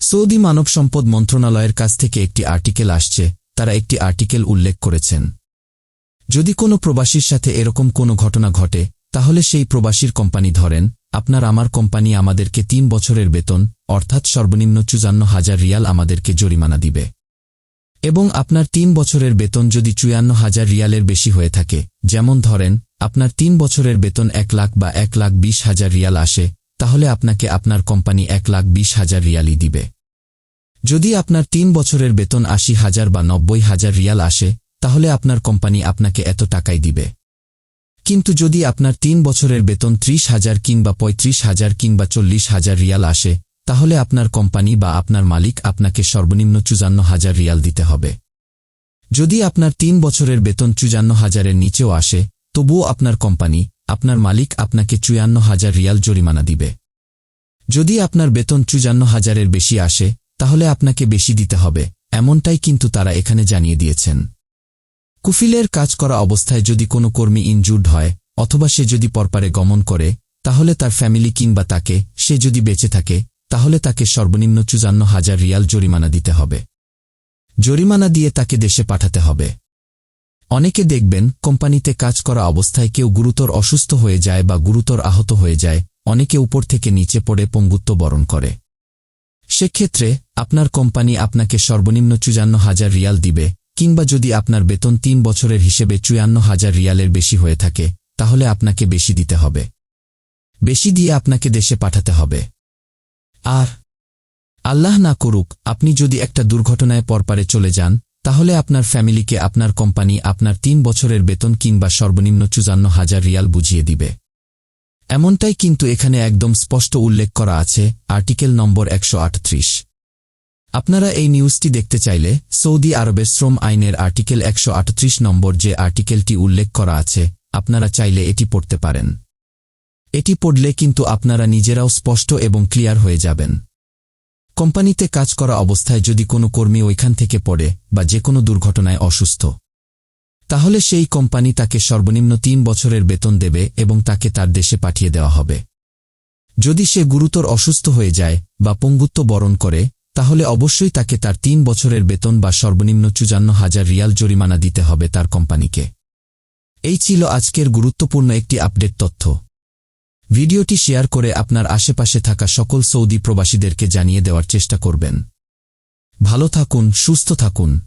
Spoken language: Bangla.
সৌদি মানব সম্পদ মন্ত্রণালয়ের কাছ থেকে একটি আর্টিকেল আসছে, তারা একটি আর্টিকেল উল্লেখ করেছেন। যদি কোনো প্রবাসীর সাথে এরকম কোনো ঘটনা ঘটে, তাহলে সেই প্রবাসীর কোম্পানি ধরেন, আপনার আমার কোম্পানি আমাদেরকে তিন বছরের বেতন, অর্থাৎ সর্বনিম্ন চুয়ান্ন হাজার রিয়াল আমাদেরকে জরিমানা দিবে। এবং আপনার তিন বছরের বেতন যদি চুয়ান্ন হাজার রিয়ালের বেশি হয়ে থাকে, যেমন ধরেন, আপনার তিন বছরের বেতন এক লাখ বা এক লাখ বিশ হাজার রিয়াল আসে তাহলে আপনাকে আপনার কোম্পানি এক লাখ বিশ হাজার রিয়ালই দিবে। যদি আপনার তিন বছরের বেতন আশি হাজার বা নব্বই হাজার রিয়াল আসে, তাহলে আপনার কোম্পানি আপনাকে এত টাকাই দিবে। কিন্তু যদি আপনার তিন বছরের বেতন ত্রিশ হাজার কিংবা পঁয়ত্রিশ হাজার কিংবা চল্লিশ হাজার রিয়াল আসে, তাহলে আপনার কোম্পানি বা আপনার মালিক আপনাকে সর্বনিম্ন চুজান্ন হাজার রিয়াল দিতে হবে। যদি আপনার তিন বছরের বেতন চুজান্ন হাজারের নিচেও আসে, তবুও আপনার কোম্পানি আপনার মালিক আপনাকে চুয়ান্ন হাজার রিয়াল জরিমানা দিবে। যদি আপনার বেতন চুজান্ন হাজারের বেশি আসে, তাহলে আপনাকে বেশি দিতে হবে, এমনটাই কিন্তু তারা এখানে জানিয়ে দিয়েছেন। কুফিলের কাজ করা অবস্থায় যদি কোনো কর্মী ইনজুর্ড হয়, অথবা সে যদি পরপারে গমন করে, তাহলে তার ফ্যামিলি কিংবা তাকে, সে যদি বেঁচে থাকে, তাহলে তাকে সর্বনিম্ন চুজান্ন হাজার রিয়াল জরিমানা দিতে হবে। জরিমানা দিয়ে তাকে দেশে পাঠাতে হবে। অনেকে দেখবেন, কোম্পানিতে কাজ করা অবস্থায় কেউ গুরুতর অসুস্থ হয়ে যায় বা গুরুতর আহত হয়ে যায়, অনেকে উপর থেকে নিচে পড়ে পঙ্গুত্ব বরণ করে। সেক্ষেত্রে, আপনার কোম্পানি আপনাকে সর্বনিম্ন চুয়ান্ন হাজার রিয়াল দিবে, কিংবা যদি আপনার বেতন তিন বছরের হিসেবে চুয়ান্ন হাজার রিয়ালের বেশি হয়ে থাকে, তাহলে আপনাকে বেশি দিতে হবে। বেশি দিয়ে আপনাকে দেশে পাঠাতে হবে। আর, আল্লাহ না করুক, আপনি যদি একটা দুর্ঘটনায় পরপারে চলে যান তাহলে আপনার ফ্যামিলিকে আপনার কোম্পানি, আপনার তিন বছরের বেতন কিংবা সর্বনিম্ন চুজান্ন হাজার রিয়াল বুঝিয়ে দিবে। এমনটাই কিন্তু এখানে একদম স্পষ্ট উল্লেখ করা আছে, আর্টিকেল নম্বর একশ আটত্রিশ। আপনারা এই নিউজটি দেখতে চাইলে সৌদি আরবের শ্রম আইনের আর্টিকেল একশ আটত্রিশ নম্বর যে আর্টিকেলটি উল্লেখ করা আছে, আপনারা চাইলে এটি পড়তে পারেন। এটি পড়লে কিন্তু আপনারা নিজেরাও স্পষ্ট এবং ক্লিয়ার হয়ে যাবেন। কোম্পানিতে কাজ করা অবস্থায় যদি কোনো কর্মী ওইখান থেকে পড়ে বা যে কোনো দুর্ঘটনায় অসুস্থ, তাহলে সেই কোম্পানি তাকে সর্বনিম্ন তিন বছরের বেতন দেবে এবং তাকে তার দেশে পাঠিয়ে দেওয়া হবে। যদি সে গুরুতর অসুস্থ হয়ে যায় বা পঙ্গুত্ব বরণ করে, তাহলে অবশ্যই তাকে তার তিন বছরের বেতন বা সর্বনিম্ন চুজান্ন হাজার রিয়াল জরিমানা দিতে হবে তার কোম্পানিকে। এই ছিল আজকের গুরুত্বপূর্ণ একটি আপডেট তথ্য। ভিডিওটি শেয়ার করে আপনার আশেপাশে থাকা সকল সৌদি প্রবাসীদেরকে জানিয়ে দেওয়ার চেষ্টা করবেন। ভালো থাকুন, সুস্থ থাকুন।